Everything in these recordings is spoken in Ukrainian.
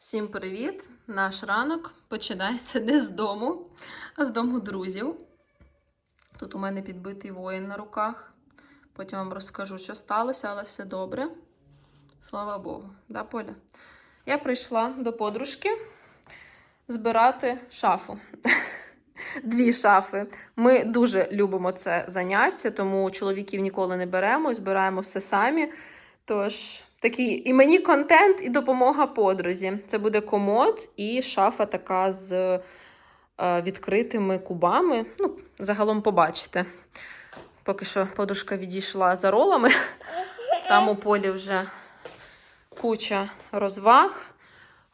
Всім привіт! Наш ранок починається не з дому, а з дому друзів. Тут у мене підбитий воїн на руках. Потім вам розкажу, що сталося, але все добре. Слава Богу. Да, Поля? Я прийшла до подружки збирати шафу. Дві шафи. Ми дуже любимо це заняття, тому чоловіків ніколи не беремо, збираємо все самі. Тож, такий і мені контент, і допомога подрузі. Це буде комод і шафа така з е, відкритими кубами. Ну, загалом побачите. Поки що подружка відійшла за ролами. Там у полі вже куча розваг,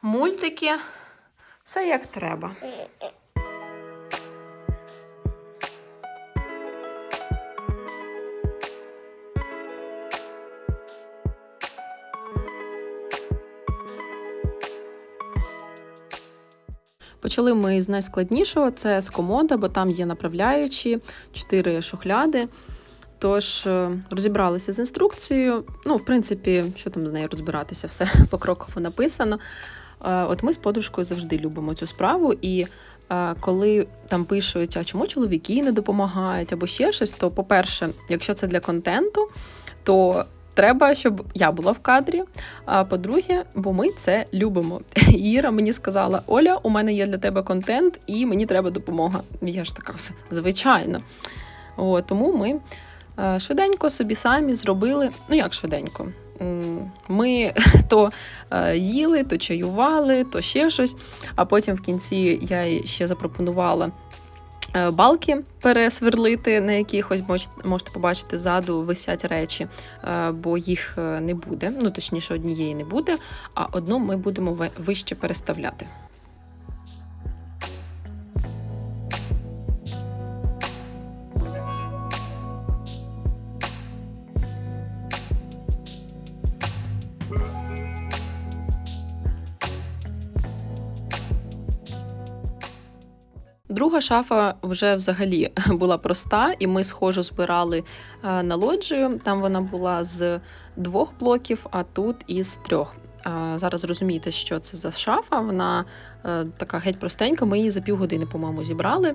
мультики. Все як треба. Почали ми з найскладнішого це з комода, бо там є направляючі, чотири шухляди. Тож е, розібралися з інструкцією. Ну, в принципі, що там з нею розбиратися, все покроково написано. Е, От ми з подружкою завжди любимо цю справу. І е, коли там пишуть, а чому чоловіки не допомагають, або ще щось, то, по-перше, якщо це для контенту, то треба, щоб я була в кадрі. А по-друге, бо ми це любимо. Іра мені сказала: Оля, у мене є для тебе контент, і мені треба допомога. Я ж така, звичайно. О, тому ми е, швиденько собі самі зробили. Ну як швиденько? Ми то е, їли, то чаювали, то ще щось. А потім в кінці я ще запропонувала балки пересверлити, на якихось можете побачити ззаду висять речі, е, бо їх е, не буде. Ну точніше, однієї не буде, а одну ми будемо ви- вище переставляти. Друга шафа вже взагалі була проста, і ми схожу збирали е, на лоджію. Там вона була з двох блоків, а тут із трьох. Зараз розумієте, що це за шафа. Вона е, така геть простенька. Ми її за півгодини, по-моєму, зібрали.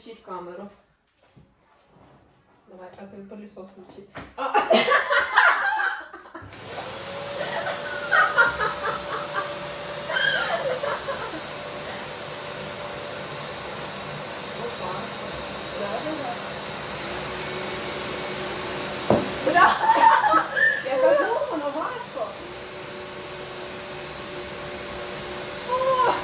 Включити камеру. Давай, а ты пылесос включи. Опа. Да-да-да. Бля! Я кажу, воно важко. О!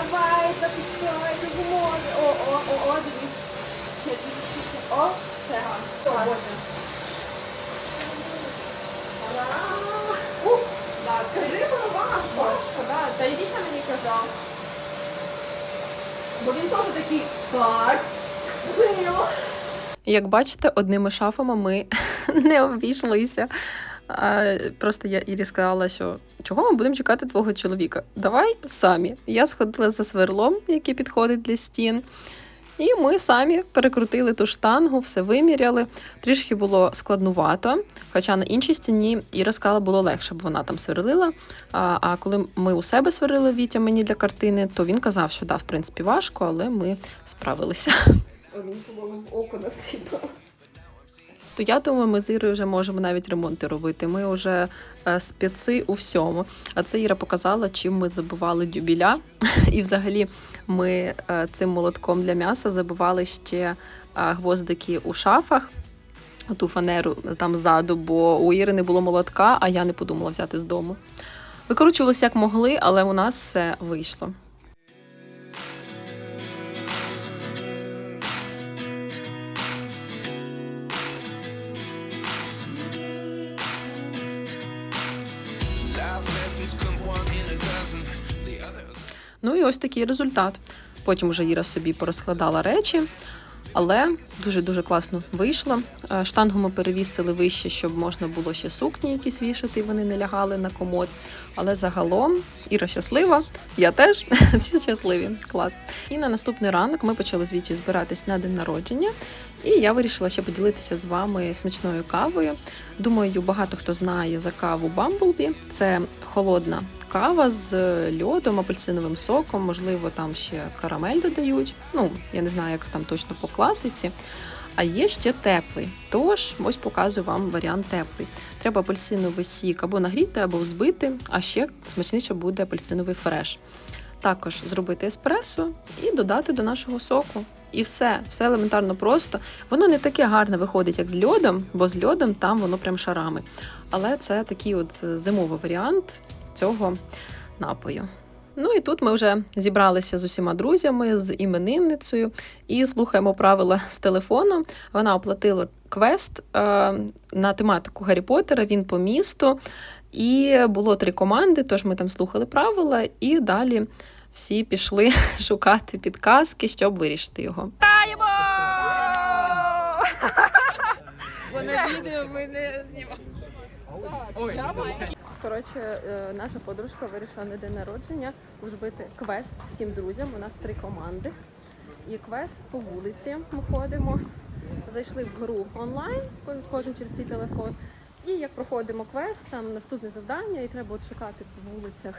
Давай, запускай, допоможе. О, о, о, о, дивись. Я дивлюся. О, це. О, Боже. Да, це воно важко. Да. Та й Вітя мені казав. Бо він теж такий, так, сила. Як бачите, одними шафами ми не обійшлися. А, Просто я Ірі сказала, що чого ми будемо чекати твого чоловіка? Давай самі. Я сходила за сверлом, який підходить для стін. І ми самі перекрутили ту штангу, все виміряли. Трішки було складнувато. Хоча на іншій стіні Іра сказала, було легше, бо вона там сверлила. А, а коли ми у себе сверлили Вітя мені для картини, то він казав, що да, в принципі, важко, але ми справилися. Мені, по-моєму, око насипалось. То я думаю, ми з Ірою вже можемо навіть ремонти робити. Ми вже е, спеці у всьому. А це Іра показала, чим ми забивали дюбіля. І взагалі ми е, цим молотком для м'яса забивали ще е, гвоздики у шафах. Ту фанеру там ззаду, бо у Іри не було молотка, а я не подумала взяти з дому. Викручувалися як могли, але у нас все вийшло. Ну і ось такий результат. Потім уже Іра собі порозкладала речі, але дуже-дуже класно вийшло. Е, Штангу ми перевісили вище, щоб можна було ще сукні якісь вішати, і вони не лягали на комод. Але загалом Іра щаслива, я теж всі щасливі. Клас. І на наступний ранок ми почали з Вітєю збиратись на день народження. І я вирішила ще поділитися з вами смачною кавою. Думаю, багато хто знає за каву Bumblebee. Це холодна кава з льодом, апельсиновим соком, можливо, там ще карамель додають. Ну, я не знаю, як там точно по класиці. А є ще теплий. Тож ось показую вам варіант теплий. Треба апельсиновий сік або нагріти, або взбити, а ще смачніше буде апельсиновий фреш. Також зробити еспресо і додати до нашого соку. І все, все елементарно просто. Воно не таке гарне виходить, як з льодом, бо з льодом там воно прям шарами. Але це такий от е, зимовий варіант цього напою. Ну і тут ми вже зібралися з усіма друзями, з іменинницею і слухаємо правила з телефону. Вона оплатила квест е, на тематику Гаррі Поттера, він по місту. І було три команди, тож ми там слухали правила, і далі всі пішли шукати підказки, щоб вирішити його. Бо на відео ми не знімали. Коротше, е, наша подружка вирішила на день народження зробити квест всім друзям. У нас три команди. І квест по вулиці ми ходимо. Зайшли в гру онлайн, кожен через свій телефон. І як проходимо квест, там наступне завдання, і треба от шукати по вулицях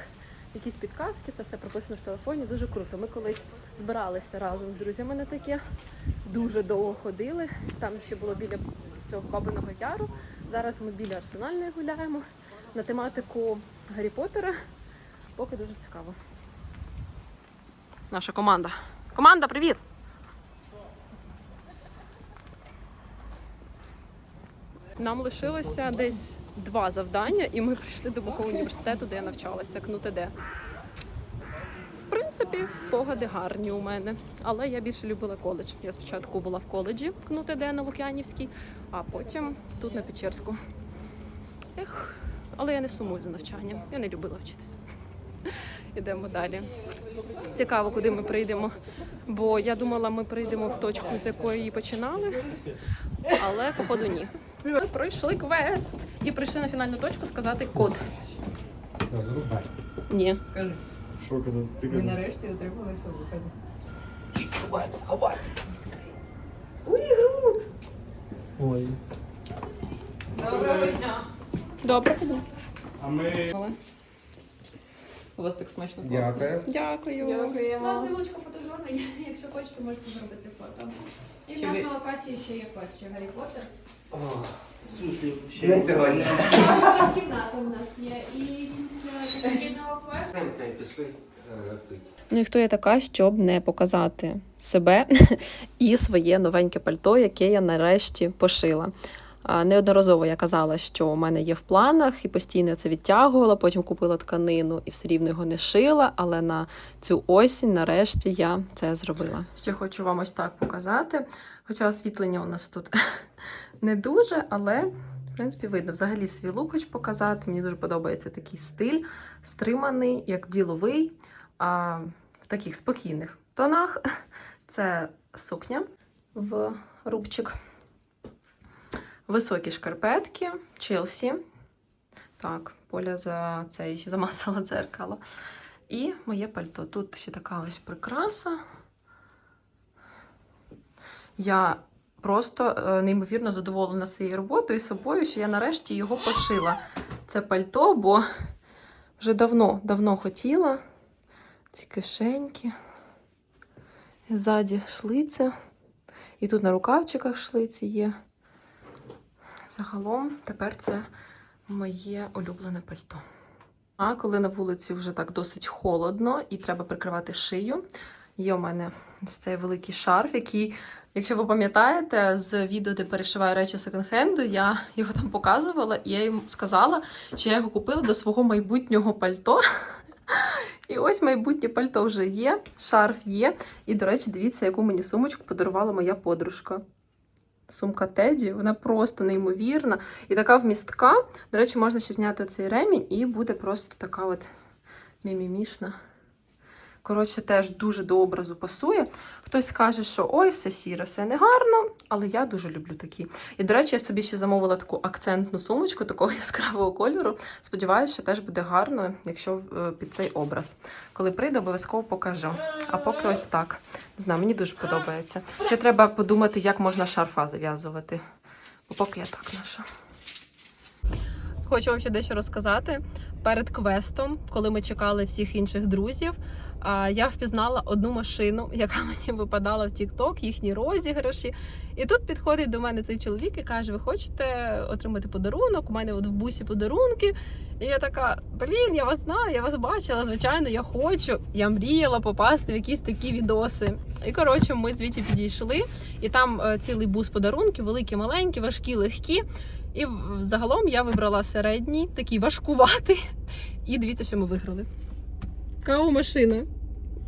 якісь підказки. Це все прописано в телефоні. Дуже круто. Ми колись збиралися разом з друзями на таке. Дуже довго ходили. Там ще було біля цього бабиного яру. Зараз ми біля арсенальної гуляємо на тематику Гаррі Поттера. Поки дуже цікаво. Наша команда. Команда, привіт! Нам лишилося десь два завдання, і ми прийшли до Бухового університету, де я навчалася, КНУТД. В принципі, спогади гарні у мене, але я більше любила коледж. Я спочатку була в коледжі КНУТД на Лук'янівській, а потім тут на Печерську. Ех, але я не сумую за навчанням. Я не любила вчитися. Ідемо далі. Цікаво, куди ми прийдемо. Бо я думала, ми прийдемо в точку, з якої починали, але походу ні. Ми пройшли квест і прийшли на фінальну точку сказати код. Зарубай. Ні. Що казати? Ти Ми нарешті отрималися виходу. Ховаємося, ховаємося. Ой. Доброго дня. Добре. А ми... У вас так смачно Дякую. Дякую. У нас невеличка фотозона, і якщо хочете, можете зробити фото. І в нас ви- на локації ще є квест, ще Гаррі Поттер. В смысле, ще Не сьогодні. Ось кімната у нас є. І після східного квесту Самі самі пішли е. Ну і хто я така, щоб не показати себе і своє новеньке пальто, яке я нарешті пошила. Неодноразово я казала, що у мене є в планах, і постійно це відтягувала. Потім купила тканину і все рівно його не шила. Але на цю осінь, нарешті, я це зробила. Ще хочу вам ось так показати. Хоча освітлення у нас тут не дуже, але в принципі видно. Взагалі свій лук хочу показати. Мені дуже подобається такий стиль, стриманий, як діловий а, в таких спокійних тонах. Це сукня в рубчик. Високі шкарпетки, Челсі. Так, Поля за цей замасала дзеркало. І моє пальто. Тут ще така ось прикраса. Я просто е, неймовірно задоволена своєю роботою і собою, що я нарешті його пошила. Це пальто, бо вже давно, давно хотіла ці кишеньки. Ззаді шлиця. І тут на рукавчиках шлиці є. Загалом тепер це моє улюблене пальто. А коли на вулиці вже так досить холодно і треба прикривати шию, є у мене ось цей великий шарф, який, якщо ви пам'ятаєте, з відео, де перешиваю речі секонд-хенду, я його там показувала, і я їм сказала, що я його купила до свого майбутнього пальто. І ось майбутнє пальто вже є, шарф є. І, до речі, дивіться, яку мені сумочку подарувала моя подружка. Сумка Теді, вона просто неймовірна і така вмістка. До речі, можна ще зняти цей ремінь, і буде просто така от мімімішна Коротше, теж дуже до образу пасує. Хтось скаже, що ой, все сіре, все негарно, але я дуже люблю такі. І, до речі, я собі ще замовила таку акцентну сумочку такого яскравого кольору. Сподіваюся, що теж буде гарно, якщо е, під цей образ. Коли прийде, обов'язково покажу. А поки ось так. Не знаю, мені дуже подобається. Ще треба подумати, як можна шарфа зав'язувати. Бо поки я так ношу. Хочу вам ще дещо розказати. Перед квестом, коли ми чекали всіх інших друзів, я впізнала одну машину, яка мені випадала в TikTok, їхні розіграші. І тут підходить до мене цей чоловік і каже: Ви хочете отримати подарунок? У мене от в бусі подарунки. І я така: блін, я вас знаю, я вас бачила. Звичайно, я хочу. Я мріяла попасти в якісь такі відоси. І коротше, ми звідти підійшли, і там е, цілий бус подарунків, великі, маленькі, важкі, легкі. І загалом я вибрала середній, такий важкуватий. І дивіться, що ми виграли. Кавомашина.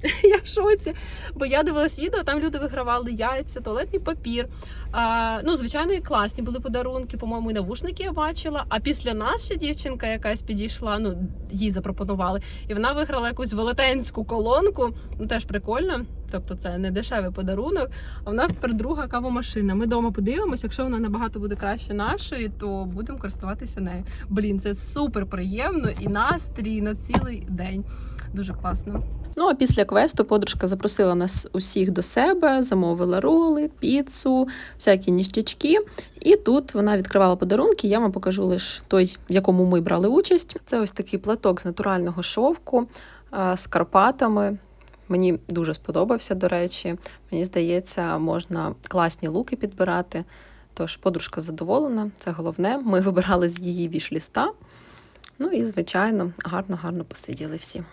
Я в шоці. Бо я дивилась відео, там люди вигравали яйця, туалетний папір. А, ну, звичайно, і класні були подарунки. По-моєму, і навушники я бачила. А після нас ще дівчинка якась підійшла, ну, їй запропонували. І вона виграла якусь велетенську колонку. Ну, теж прикольно. Тобто це не дешевий подарунок. А в нас тепер друга кавомашина. Ми вдома подивимося, якщо вона набагато буде краще нашої, то будемо користуватися нею. Блін, це супер приємно і настрій на цілий день. Дуже класно. Ну а після квесту подружка запросила нас усіх до себе, замовила роли, піцу, всякі ніштячки. І тут вона відкривала подарунки. Я вам покажу лише той, в якому ми брали участь. Це ось такий платок з натурального шовку з Карпатами. Мені дуже сподобався, до речі. Мені здається, можна класні луки підбирати. Тож подружка задоволена, це головне. Ми вибирали з її вішліста. Ну і, звичайно, гарно-гарно посиділи всі.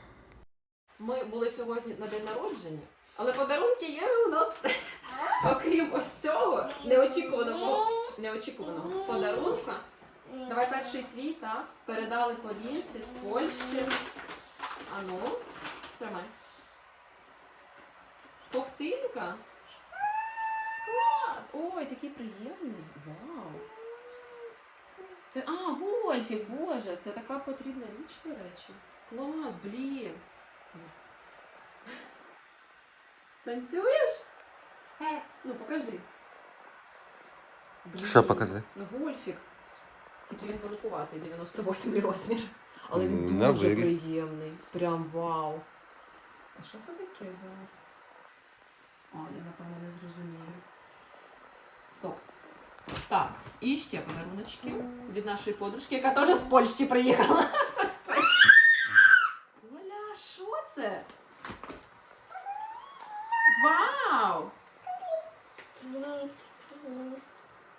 Ми були сьогодні на день народження, але подарунки є у нас, окрім ось цього неочікуваного, неочікуваного подарунка. Давай перший твій, так? Передали Полінці з Польщі. Ану, тримай. Ковтинка. Клас! Ой, такий приємний. Вау! Це, а, гольфік, боже, це така потрібна річ, до речі. Клас, блін. Танцюєш? Ну, покажи. Блін. Що покази? Ну, гольфік. Тільки він великуватий, 98 розмір. Але він На дуже виріс. приємний. Прям вау. А що це таке за. А, я напевно не зрозумію. Стоп. Так, і ще подаруночки від нашої подружки, яка теж з Польщі приїхала. Все з Польщі. Це? Вау!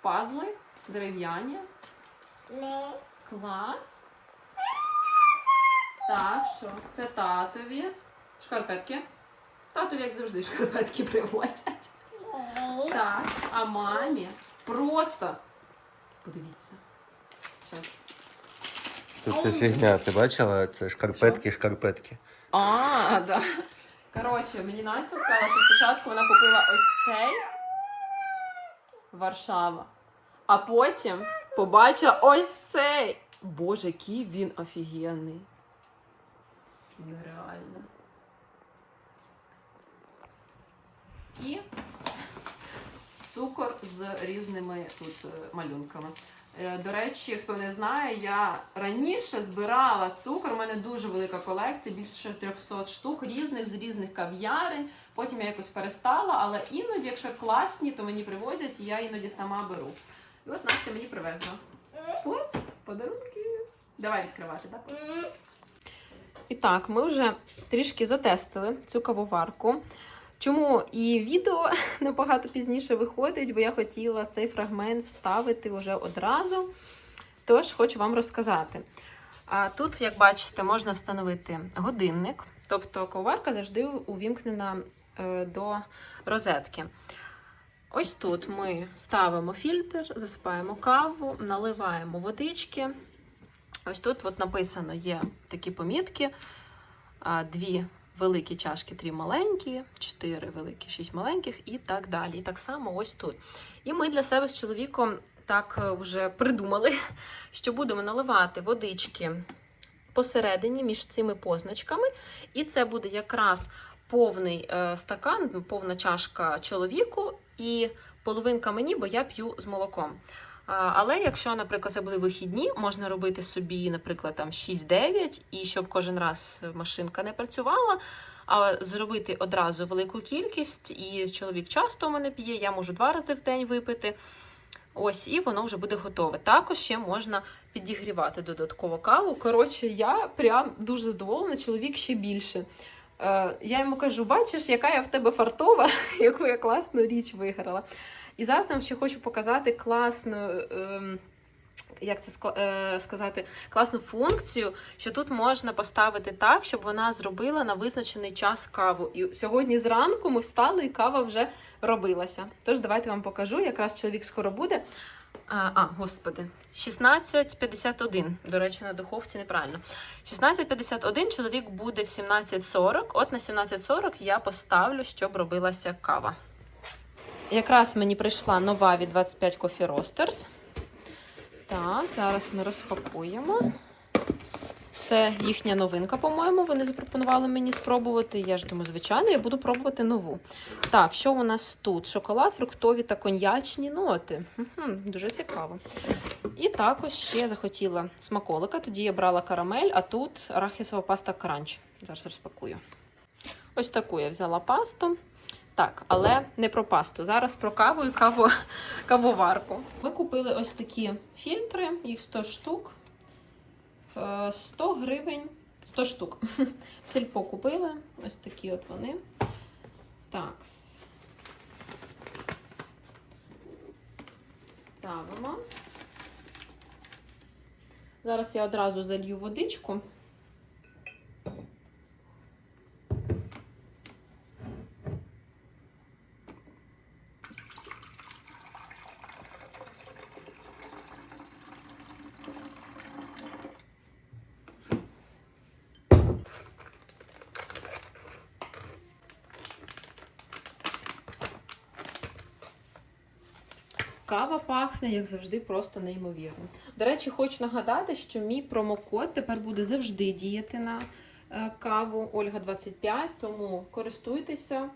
Пазли дерев'яні. Клас. Так, що? Це татові. Шкарпетки. Татові, як завжди, шкарпетки привозять. Так, а мамі просто. Подивіться. Зараз. Це фігня, ти бачила? Це шкарпетки, шкарпетки. А, да. Коротше, мені Настя сказала, що спочатку вона купила ось цей Варшава, а потім побачила ось цей. Боже, який він офігенний. Нереально. І цукор з різними тут е, малюнками. Е, До речі, хто не знає, я раніше збирала цукор. У мене дуже велика колекція, більше 300 штук різних з різних кав'ярень. Потім я якось перестала, але іноді, якщо класні, то мені привозять, і я іноді сама беру. І от Настя мені привезла. Ось подарунки. Давай відкривати, так? І так, ми вже трішки затестили цю кавоварку. Чому і відео набагато пізніше виходить, бо я хотіла цей фрагмент вставити вже одразу. Тож хочу вам розказати. Тут, як бачите, можна встановити годинник, тобто коварка завжди увімкнена е, до розетки. Ось тут ми ставимо фільтр, засипаємо каву, наливаємо водички. Ось тут от написано є такі помітки: дві великі чашки, три маленькі, чотири великі, шість маленьких і так далі. І так само ось тут. І ми для себе з чоловіком так е, вже придумали, що будемо наливати водички посередині між цими позначками, і це буде якраз повний е, стакан, повна чашка чоловіку і половинка мені, бо я п'ю з молоком. Але якщо, наприклад, це були вихідні, можна робити собі, наприклад, там 6-9, і щоб кожен раз машинка не працювала, а зробити одразу велику кількість, і чоловік часто у мене п'є, я можу два рази в день випити. Ось, і воно вже буде готове. Також ще можна підігрівати додатково каву. Коротше, я прям дуже задоволена, чоловік ще більше. Е, я йому кажу: бачиш, яка я в тебе фартова, яку я класну річ виграла. І зараз вам ще хочу показати класну. ем, як це е, сказати, класну функцію, що тут можна поставити так, щоб вона зробила на визначений час каву. І сьогодні зранку ми встали, і кава вже робилася. Тож давайте вам покажу. Якраз чоловік скоро буде. А, а господи, 16.51. До речі, на духовці неправильно. 16.51 чоловік буде в 17.40. От на 17.40 я поставлю, щоб робилася кава. Якраз мені прийшла нова від 25 Coffee Roasters. Так, зараз ми розпакуємо. Це їхня новинка, по-моєму. Вони запропонували мені спробувати. Я ж думаю, звичайно, я буду пробувати нову. Так, що у нас тут? Шоколад, фруктові та коньячні ноти. Мгм, дуже цікаво. І також ще захотіла смаколика. Тоді я брала карамель, а тут арахісова паста кранч. Зараз розпакую. Ось таку я взяла пасту. Так, але не про пасту. Зараз про каву і каву, кавоварку. Ми купили ось такі фільтри, їх 100 штук. Е, 100 гривень, 100 штук. В сільпо купили. Ось такі от вони. Так. Ставимо. Зараз я одразу залью водичку. Кава пахне, як завжди, просто неймовірно. До речі, хочу нагадати, що мій промокод тепер буде завжди діяти на е, каву Ольга 25, тому користуйтеся.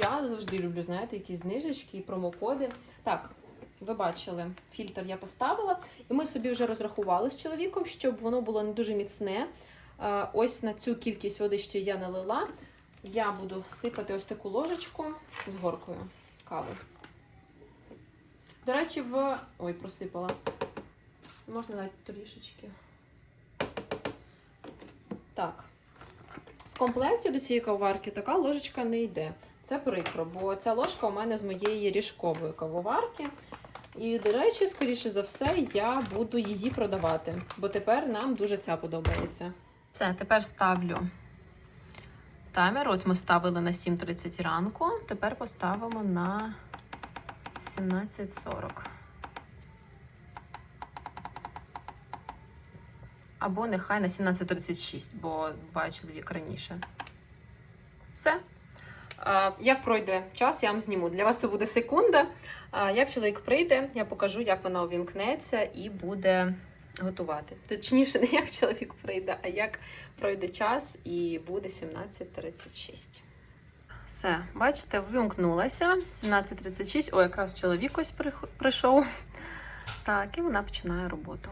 Я завжди люблю, знаєте, якісь знижечки і промокоди. Так, ви бачили, фільтр я поставила, і ми собі вже розрахували з чоловіком, щоб воно було не дуже міцне. Е, Ось на цю кількість води, що я налила, я буду сипати ось таку ложечку з горкою кави. До речі, в. Ой, просипала. Можна навіть трішечки. Так. В комплекті до цієї кавоварки така ложечка не йде. Це прикро, бо ця ложка у мене з моєї ріжкової кавоварки. І, до речі, скоріше за все, я буду її продавати, бо тепер нам дуже ця подобається. Все, тепер ставлю таймер. От ми ставили на 7.30 ранку. Тепер поставимо на 17.40. Або нехай на 17.36, бо буває чоловік раніше. Все. Як пройде час, я вам зніму. Для вас це буде секунда. Як чоловік прийде, я покажу, як вона увімкнеться і буде готувати. Точніше, не як чоловік прийде, а як пройде час і буде 17.36. Все, бачите, вимкнулася. 17.36. О, якраз чоловік ось прийшов. Так, і вона починає роботу.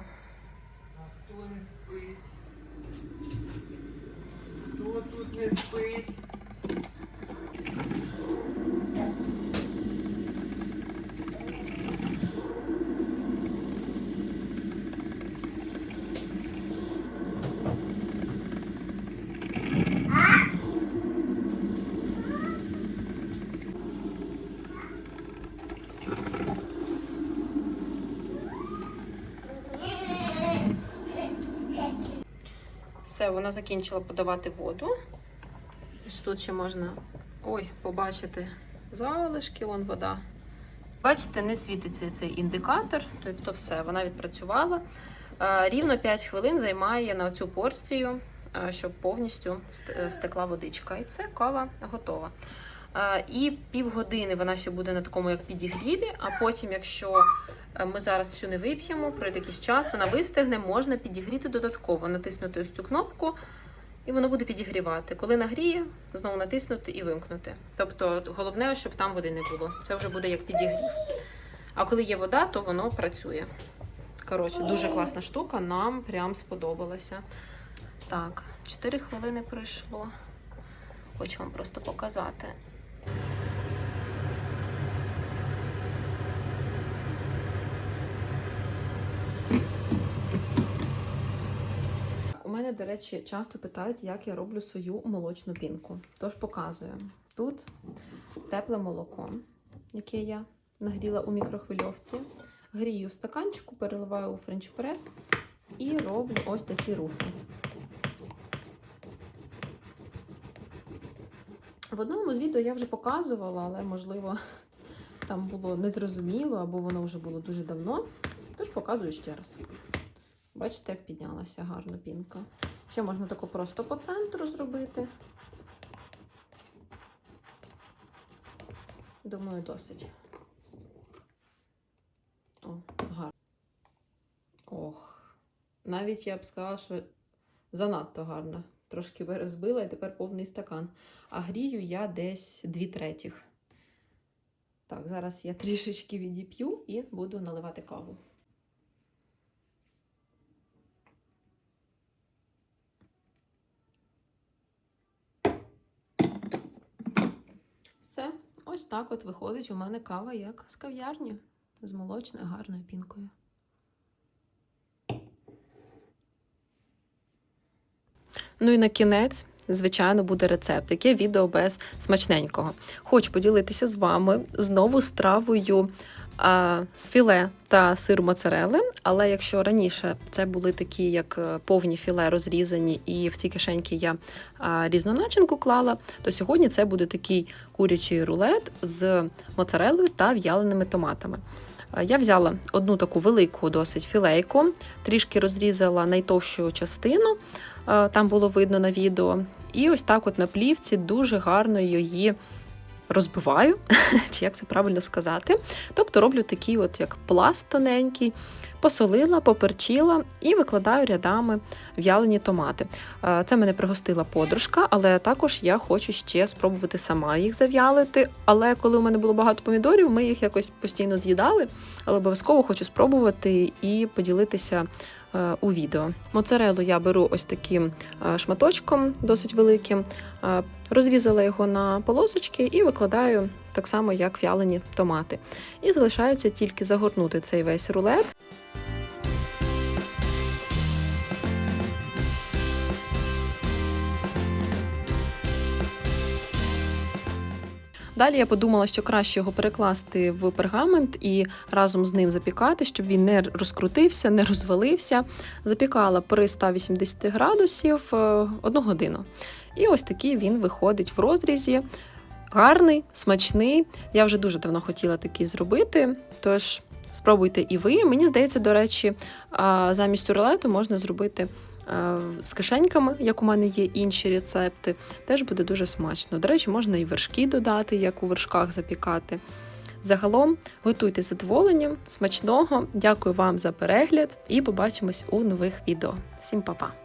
Хто не спить? Хто тут не спить? Все, вона закінчила подавати воду. Ось тут ще можна ой, побачити залишки, вон вода. Бачите, не світиться цей індикатор, тобто все, вона відпрацювала. Е, Рівно 5 хвилин займає на цю порцію, е, щоб повністю е, стекла водичка. І все, кава готова. І півгодини вона ще буде на такому як підігріві, а потім, якщо ми зараз всю не вип'ємо, пройде якийсь час, вона вистигне, можна підігріти додатково, натиснути ось цю кнопку і воно буде підігрівати. Коли нагріє, знову натиснути і вимкнути. Тобто головне, щоб там води не було. Це вже буде як підігрів. А коли є вода, то воно працює. Коротше, дуже класна штука, нам прям сподобалася. Так, 4 хвилини пройшло. Хочу вам просто показати. До речі, часто питають, як я роблю свою молочну пінку. Тож показую. Тут тепле молоко, яке я нагріла у мікрохвильовці. Грію в стаканчику, переливаю у френч-прес і роблю ось такі руфи. В одному з відео я вже показувала, але можливо там було незрозуміло або воно вже було дуже давно. Тож показую ще раз. Бачите, як піднялася гарно пінка. Ще можна тако просто по центру зробити. Думаю, досить. О, гарно. Ох. Навіть я б сказала, що занадто гарно. Трошки розбила і тепер повний стакан. А грію я десь 2 третіх. Так, зараз я трішечки відіп'ю і буду наливати каву. Все, ось так от виходить у мене кава як з кав'ярні, з молочною гарною пінкою. Ну і на кінець, звичайно, буде рецепт, яке відео без смачненького. Хочу поділитися з вами знову стравою з філе та сиру моцарели. Але якщо раніше це були такі, як е, повні філе розрізані, і в ці кишеньки я різну начинку клала, то сьогодні це буде такий курячий рулет з моцарелою та в'яленими томатами. Я взяла одну таку велику досить філейку, трішки розрізала найтовщу частину, там було видно на відео. І ось так, от на плівці, дуже гарно її розбиваю, чи як це правильно сказати. Тобто роблю такий, от як пласт тоненький, посолила, поперчила і викладаю рядами в'ялені томати. Е, Це мене пригостила подружка, але також я хочу ще спробувати сама їх зав'ялити. Але коли у мене було багато помідорів, ми їх якось постійно з'їдали. Але обов'язково хочу спробувати і поділитися у відео. Моцарелу я беру ось таким е, шматочком, досить великим. Е, Розрізала його на полосочки і викладаю так само, як в'ялені томати. І залишається тільки загорнути цей весь рулет. Далі я подумала, що краще його перекласти в пергамент і разом з ним запікати, щоб він не розкрутився, не розвалився. Запікала при 180 градусів е, одну годину. І ось такий він виходить в розрізі. Гарний, смачний. Я вже дуже давно хотіла такий зробити. Тож спробуйте і ви. Мені здається, до речі, замість рулету можна зробити з кишеньками, як у мене є інші рецепти. Теж буде дуже смачно. До речі, можна і вершки додати, як у вершках запікати. Загалом готуйте з задоволенням, смачного. Дякую вам за перегляд і побачимось у нових відео. Всім па-па!